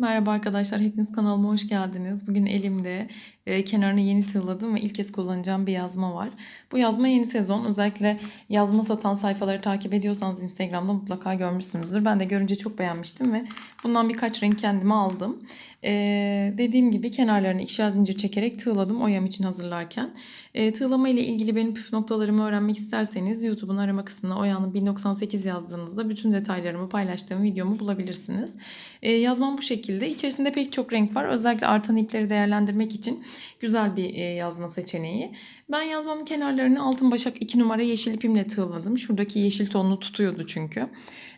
Merhaba arkadaşlar, hepiniz kanalıma hoş geldiniz. Bugün elimde e, kenarını yeni tığladım ve ilk kez kullanacağım bir yazma var. Bu yazma yeni sezon. Özellikle yazma satan sayfaları takip ediyorsanız Instagram'da mutlaka görmüşsünüzdür. Ben de görünce çok beğenmiştim ve bundan birkaç renk kendime aldım. E, dediğim gibi kenarlarını ikişer zincir çekerek tığladım oyam için hazırlarken. E, tığlama ile ilgili benim püf noktalarımı öğrenmek isterseniz YouTube'un arama kısmına Oya'nın 1098 yazdığınızda bütün detaylarımı paylaştığım videomu bulabilirsiniz. E, yazmam bu şekilde. İçerisinde pek çok renk var. Özellikle artan ipleri değerlendirmek için güzel bir e, yazma seçeneği. Ben yazmamın kenarlarını altın başak 2 numara yeşil ipimle tığladım. Şuradaki yeşil tonunu tutuyordu çünkü.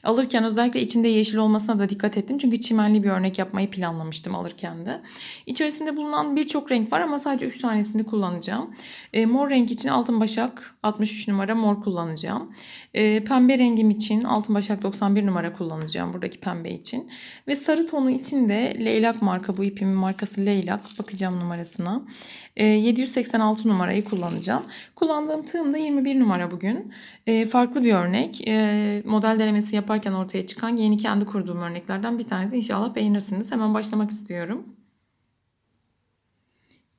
Alırken özellikle içinde yeşil olmasına da dikkat ettim. Çünkü çimenli bir örnek yapmayı planlamıştım alırken de. İçerisinde bulunan birçok renk var ama sadece 3 tanesini kullanacağım. E, mor renk için altın başak 63 numara mor kullanacağım. E, pembe rengim için altın başak 91 numara kullanacağım buradaki pembe için. Ve sarı tonu için de leylak marka bu ipimin markası leylak. Bakacağım numarasına. E, 786 numarayı kullanacağım. Kullandığım tığım da 21 numara bugün. E, farklı bir örnek. E, model denemesi yaparken ortaya çıkan yeni kendi kurduğum örneklerden bir tanesi. İnşallah beğenirsiniz. Hemen başlamak istiyorum.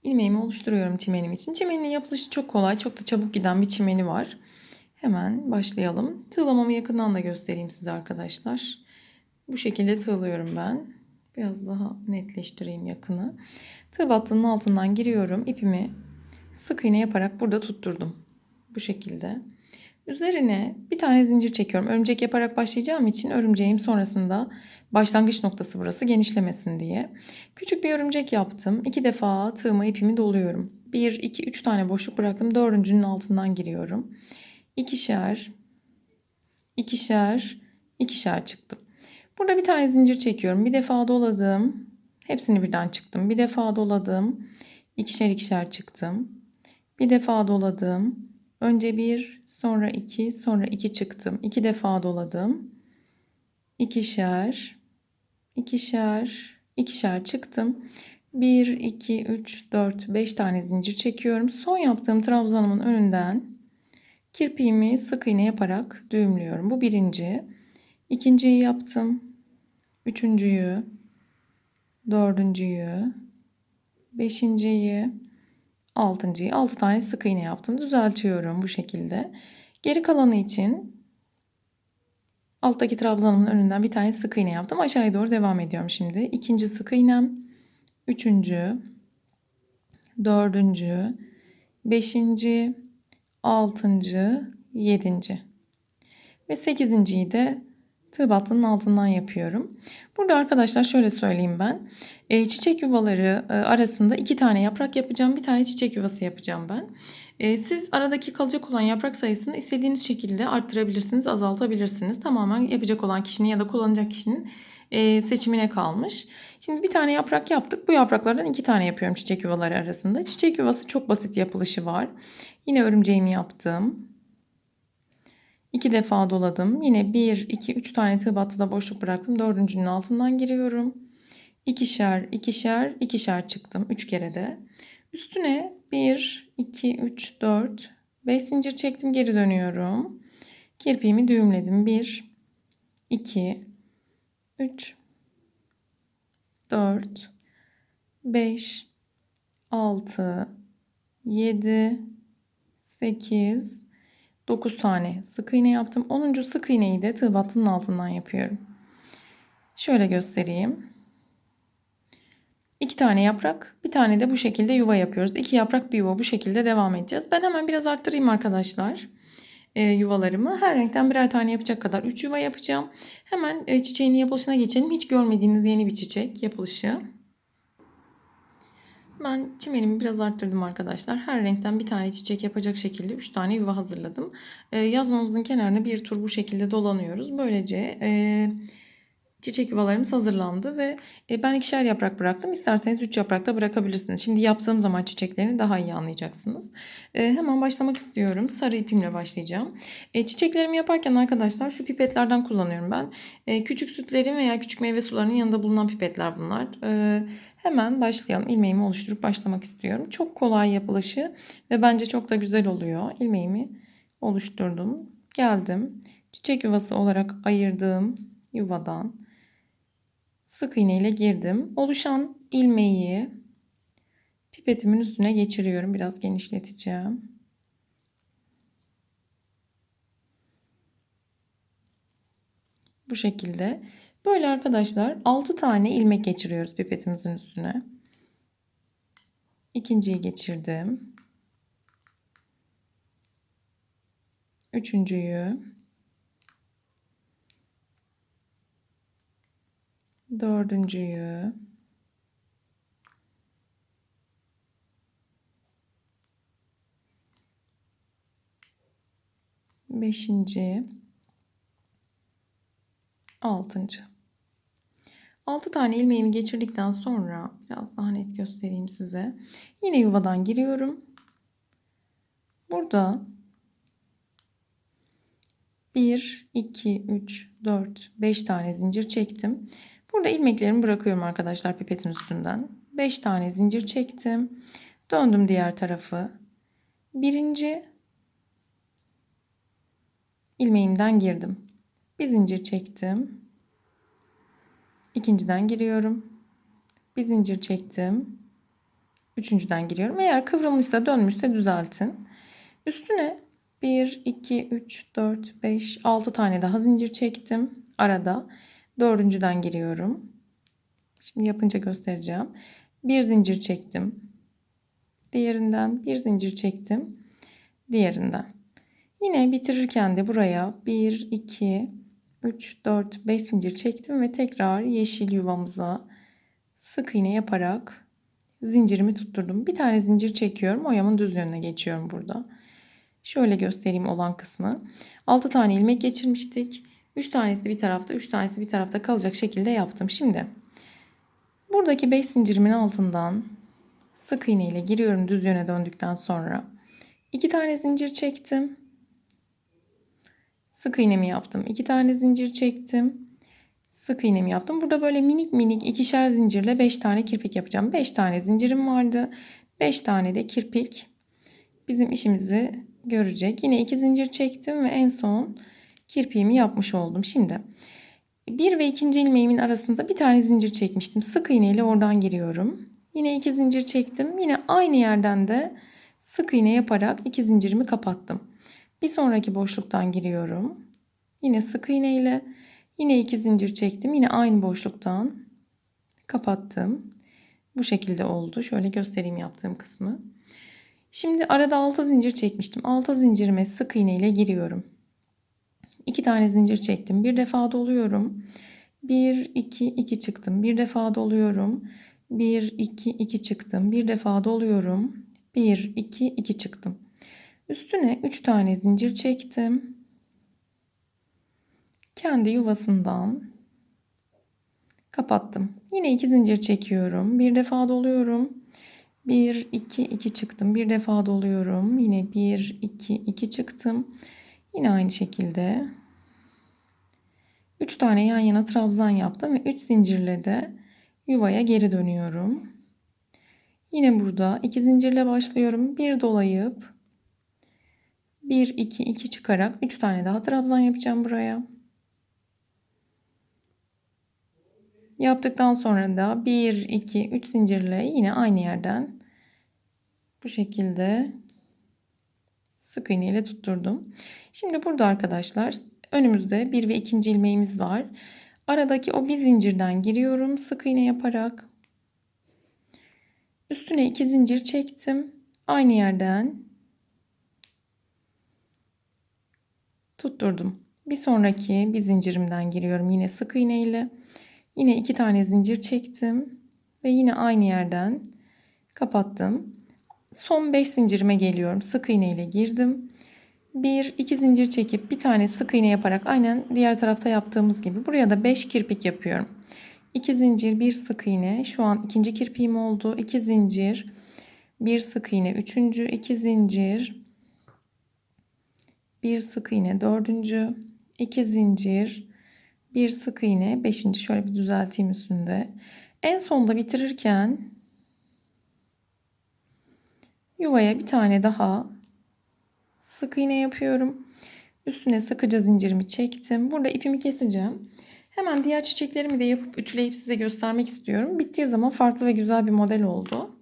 İlmeğimi oluşturuyorum çimenim için. Çimenin yapılışı çok kolay. Çok da çabuk giden bir çimeni var. Hemen başlayalım. Tığlamamı yakından da göstereyim size arkadaşlar. Bu şekilde tığlıyorum ben. Biraz daha netleştireyim yakını. Tığ battının altından giriyorum. İpimi sık iğne yaparak burada tutturdum. Bu şekilde. Üzerine bir tane zincir çekiyorum. Örümcek yaparak başlayacağım için örümceğim sonrasında başlangıç noktası burası genişlemesin diye. Küçük bir örümcek yaptım. İki defa tığıma ipimi doluyorum. Bir, iki, üç tane boşluk bıraktım. Dördüncünün altından giriyorum. İkişer, ikişer, ikişer çıktım. Burada bir tane zincir çekiyorum. Bir defa doladım. Hepsini birden çıktım. Bir defa doladım. İkişer ikişer çıktım. Bir defa doladım. Önce bir, sonra iki, sonra iki çıktım. İki defa doladım. İkişer, ikişer, ikişer çıktım. Bir, iki, üç, dört, beş tane zincir çekiyorum. Son yaptığım trabzanımın önünden kirpiğimi sık iğne yaparak düğümlüyorum. Bu birinci. İkinciyi yaptım. Üçüncüyü, dördüncüyü, beşinciyi, altıncıyı. Altı tane sık iğne yaptım. Düzeltiyorum bu şekilde. Geri kalanı için alttaki trabzanımın önünden bir tane sık iğne yaptım. Aşağıya doğru devam ediyorum şimdi. İkinci sık iğnem, üçüncü, dördüncü, beşinci, altıncı, yedinci ve sekizinciyi de tığ battının altından yapıyorum. Burada arkadaşlar şöyle söyleyeyim ben. E, çiçek yuvaları e, arasında iki tane yaprak yapacağım. Bir tane çiçek yuvası yapacağım ben. E, siz aradaki kalacak olan yaprak sayısını istediğiniz şekilde arttırabilirsiniz, azaltabilirsiniz. Tamamen yapacak olan kişinin ya da kullanacak kişinin seçimine kalmış. Şimdi bir tane yaprak yaptık. Bu yapraklardan iki tane yapıyorum çiçek yuvaları arasında. Çiçek yuvası çok basit yapılışı var. Yine örümceğimi yaptım. İki defa doladım. Yine bir, iki, üç tane tığ battıda boşluk bıraktım. Dördüncünün altından giriyorum. İkişer, ikişer, ikişer çıktım. Üç kere de. Üstüne bir, iki, üç, dört, beş zincir çektim. Geri dönüyorum. Kirpiğimi düğümledim. Bir, iki, üç, dört, beş, altı, yedi, sekiz, 9 tane sık iğne yaptım. 10. sık iğneyi de tığ battının altından yapıyorum. Şöyle göstereyim. 2 tane yaprak, bir tane de bu şekilde yuva yapıyoruz. 2 yaprak bir yuva bu şekilde devam edeceğiz. Ben hemen biraz arttırayım arkadaşlar e, yuvalarımı. Her renkten birer tane yapacak kadar 3 yuva yapacağım. Hemen e, çiçeğin yapılışına geçelim. Hiç görmediğiniz yeni bir çiçek yapılışı. Ben çimenimi biraz arttırdım arkadaşlar. Her renkten bir tane çiçek yapacak şekilde 3 tane yuva hazırladım. Ee, yazmamızın kenarına bir tur bu şekilde dolanıyoruz. Böylece e, çiçek yuvalarımız hazırlandı ve e, ben ikişer yaprak bıraktım. İsterseniz 3 yaprak da bırakabilirsiniz. Şimdi yaptığım zaman çiçeklerini daha iyi anlayacaksınız. E, hemen başlamak istiyorum. Sarı ipimle başlayacağım. E, çiçeklerimi yaparken arkadaşlar şu pipetlerden kullanıyorum ben. Küçük sütlerin veya küçük meyve sularının yanında bulunan pipetler bunlar. Hemen başlayalım. İlmeğimi oluşturup başlamak istiyorum. Çok kolay yapılışı ve bence çok da güzel oluyor. İlmeğimi oluşturdum. Geldim. Çiçek yuvası olarak ayırdığım yuvadan sık iğne ile girdim. Oluşan ilmeği pipetimin üstüne geçiriyorum. Biraz genişleteceğim. Bu şekilde. Böyle arkadaşlar 6 tane ilmek geçiriyoruz pipetimizin üstüne. İkinciyi geçirdim. Üçüncüyü. Dördüncüyü. Beşinci. Altıncı. Altı tane ilmeğimi geçirdikten sonra biraz daha net göstereyim size. Yine yuvadan giriyorum. Burada 1, 2, 3, 4, 5 tane zincir çektim. Burada ilmeklerimi bırakıyorum arkadaşlar pipetin üstünden. 5 tane zincir çektim. Döndüm diğer tarafı. Birinci ilmeğimden girdim. Bir zincir çektim. İkinciden giriyorum. Bir zincir çektim. Üçüncüden giriyorum. Eğer kıvrılmışsa dönmüşse düzeltin. Üstüne 1, 2, 3, 4, 5, 6 tane daha zincir çektim. Arada dördüncüden giriyorum. Şimdi yapınca göstereceğim. Bir zincir çektim. Diğerinden bir zincir çektim. Diğerinden. Yine bitirirken de buraya 1, 2, 3, 4, 5 zincir çektim ve tekrar yeşil yuvamıza sık iğne yaparak zincirimi tutturdum. Bir tane zincir çekiyorum. Oyamın düz yönüne geçiyorum burada. Şöyle göstereyim olan kısmı. 6 tane ilmek geçirmiştik. 3 tanesi bir tarafta, 3 tanesi bir tarafta kalacak şekilde yaptım. Şimdi buradaki 5 zincirimin altından sık iğne ile giriyorum düz yöne döndükten sonra. 2 tane zincir çektim. Sık iğnemi yaptım. 2 tane zincir çektim. Sık iğnemi yaptım. Burada böyle minik minik ikişer zincirle 5 tane kirpik yapacağım. 5 tane zincirim vardı. 5 tane de kirpik bizim işimizi görecek. Yine iki zincir çektim ve en son kirpiğimi yapmış oldum. Şimdi bir ve ikinci ilmeğimin arasında bir tane zincir çekmiştim. Sık iğne ile oradan giriyorum. Yine iki zincir çektim. Yine aynı yerden de sık iğne yaparak iki zincirimi kapattım. Bir sonraki boşluktan giriyorum. Yine sık iğne ile yine iki zincir çektim. Yine aynı boşluktan kapattım. Bu şekilde oldu. Şöyle göstereyim yaptığım kısmı. Şimdi arada 6 zincir çekmiştim. 6 zincirime sık iğne ile giriyorum. 2 tane zincir çektim. Bir defa doluyorum. 1 2 2 çıktım. Bir defa doluyorum. 1 2 2 çıktım. Bir defa doluyorum. 1 2 2 çıktım. Üstüne 3 tane zincir çektim. Kendi yuvasından kapattım. Yine 2 zincir çekiyorum. Bir defa doluyorum. 1, 2, 2 çıktım. Bir defa doluyorum. Yine 1, 2, 2 çıktım. Yine aynı şekilde 3 tane yan yana trabzan yaptım ve 3 zincirle de yuvaya geri dönüyorum. Yine burada 2 zincirle başlıyorum. Bir dolayıp 1, 2, 2 çıkarak 3 tane daha trabzan yapacağım buraya. Yaptıktan sonra da 1, 2, 3 zincirle yine aynı yerden bu şekilde sık iğne ile tutturdum. Şimdi burada arkadaşlar önümüzde bir ve ikinci ilmeğimiz var. Aradaki o bir zincirden giriyorum sık iğne yaparak. Üstüne iki zincir çektim. Aynı yerden tutturdum. Bir sonraki bir zincirimden giriyorum yine sık iğne ile. Yine iki tane zincir çektim ve yine aynı yerden kapattım. Son 5 zincirime geliyorum. Sık iğne ile girdim. 1 2 zincir çekip bir tane sık iğne yaparak aynen diğer tarafta yaptığımız gibi buraya da 5 kirpik yapıyorum. 2 zincir, 1 sık iğne. Şu an ikinci kirpiğim oldu. 2 zincir, 1 sık iğne, üçüncü, 2 zincir, 1 sık iğne, dördüncü, 2 zincir, bir sık iğne, beşinci şöyle bir düzelteyim üstünde. En sonda bitirirken yuvaya bir tane daha sık iğne yapıyorum. Üstüne sıkıca zincirimi çektim. Burada ipimi keseceğim. Hemen diğer çiçeklerimi de yapıp ütüleyip size göstermek istiyorum. Bittiği zaman farklı ve güzel bir model oldu.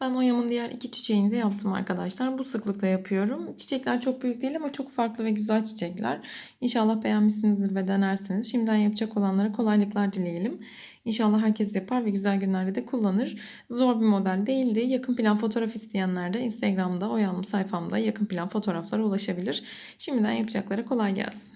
Ben oyamın diğer iki çiçeğini de yaptım arkadaşlar. Bu sıklıkta yapıyorum. Çiçekler çok büyük değil ama çok farklı ve güzel çiçekler. İnşallah beğenmişsinizdir ve denersiniz. Şimdiden yapacak olanlara kolaylıklar dileyelim. İnşallah herkes yapar ve güzel günlerde de kullanır. Zor bir model değildi. Yakın plan fotoğraf isteyenler de Instagram'da Oyalım sayfamda yakın plan fotoğraflara ulaşabilir. Şimdiden yapacaklara kolay gelsin.